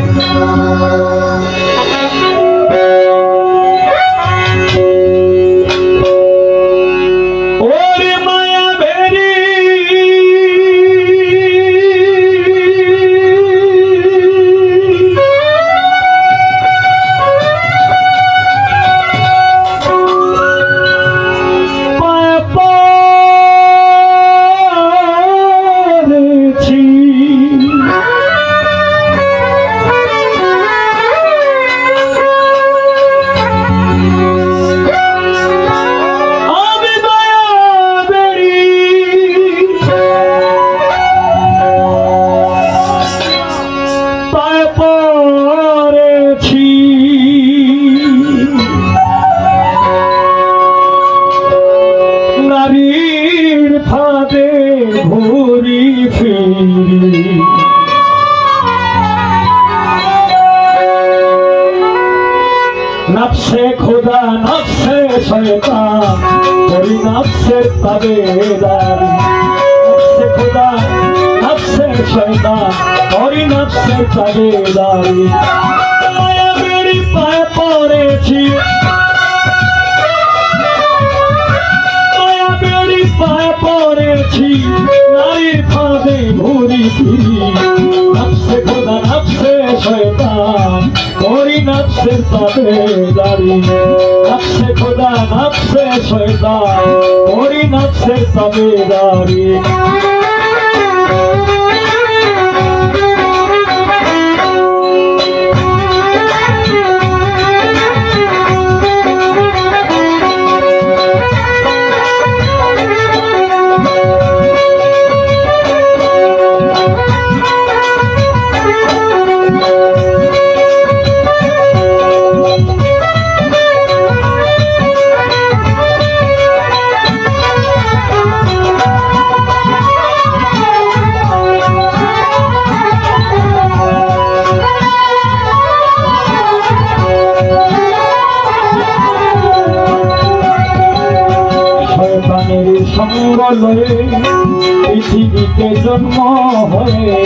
ওরে নফসে খোদা নফসে শয়তান, করি নফসের তাবেদার নফসে খোদা নফসে শয়তান, করি নফসের তাবেদারি বেড়ি পায়ে পড়েছি। বেড়ি পায়ে পড়েছি। নারীর ফাঁদে ঘুরি ফিরি। নফসে খোদা নফসে শয়তান। নফসের তাবে দাঁড়ি নফসে খোদা নফসে শয়তান ওরি নফসের তাবে দাঁড়ি লয়ে পৃথিবীতে জন্ম হয়ে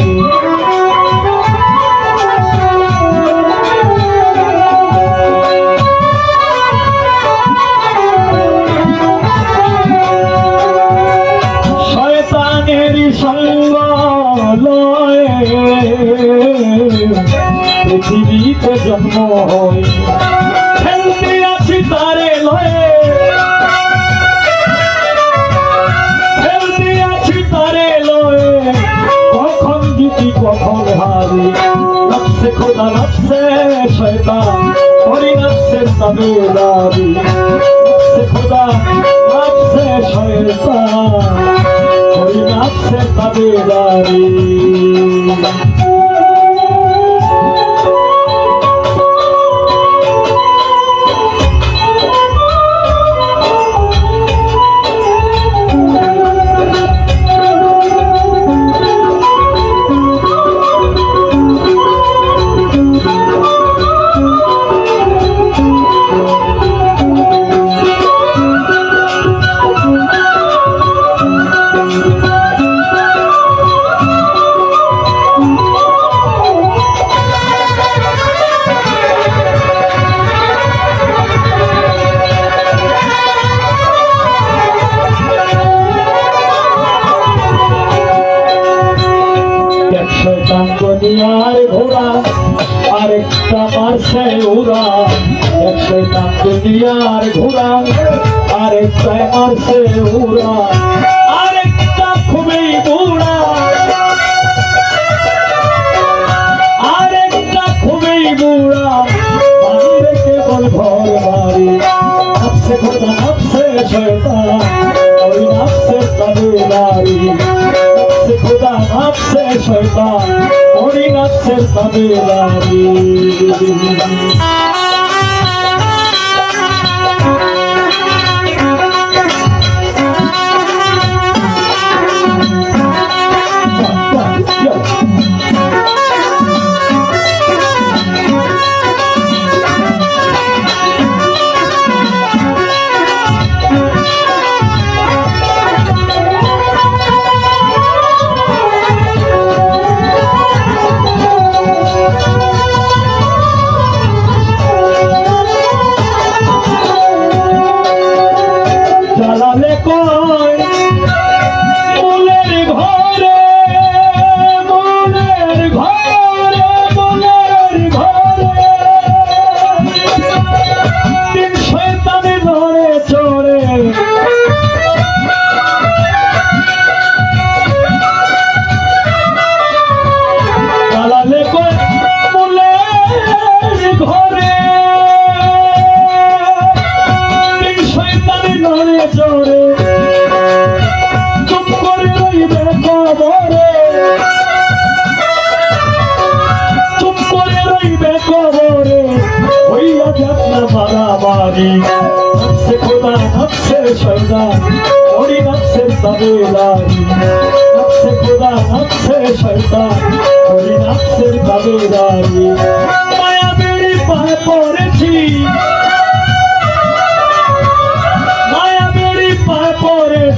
সঙ্গ লয়ে পৃথিবীতে জন্ম হয় জিতি কখন হারি। নফসে খোদা নফসে শয়তান হরি নফসের তাবেদারি নফসে খোদা নফসে শয়তান হরি নফসের তাবেদারি আরেকটা মারছে উড়া এক শয়তান দুনিয়ার ঘোড়া আরেকটা মারছে উড়া, আরেকটা খুবই বুড়া আরেকটা খুবই বুড়া বান্ধে কেবল ঘর, বাড়ি। নফসে খোদা নফসে শয়তান। ওই নফসে তাবেদারি নফসে খোদা নফসে শয়তান। ওই নফসে তাবেদারি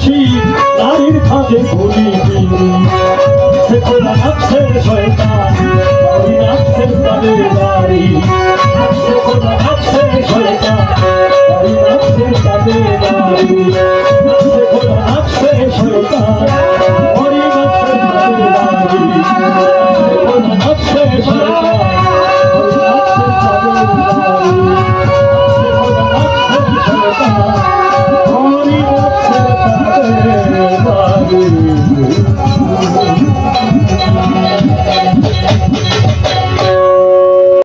পড়েছি নারীর খাদে বলি সে খোদা নফসে শয়তান।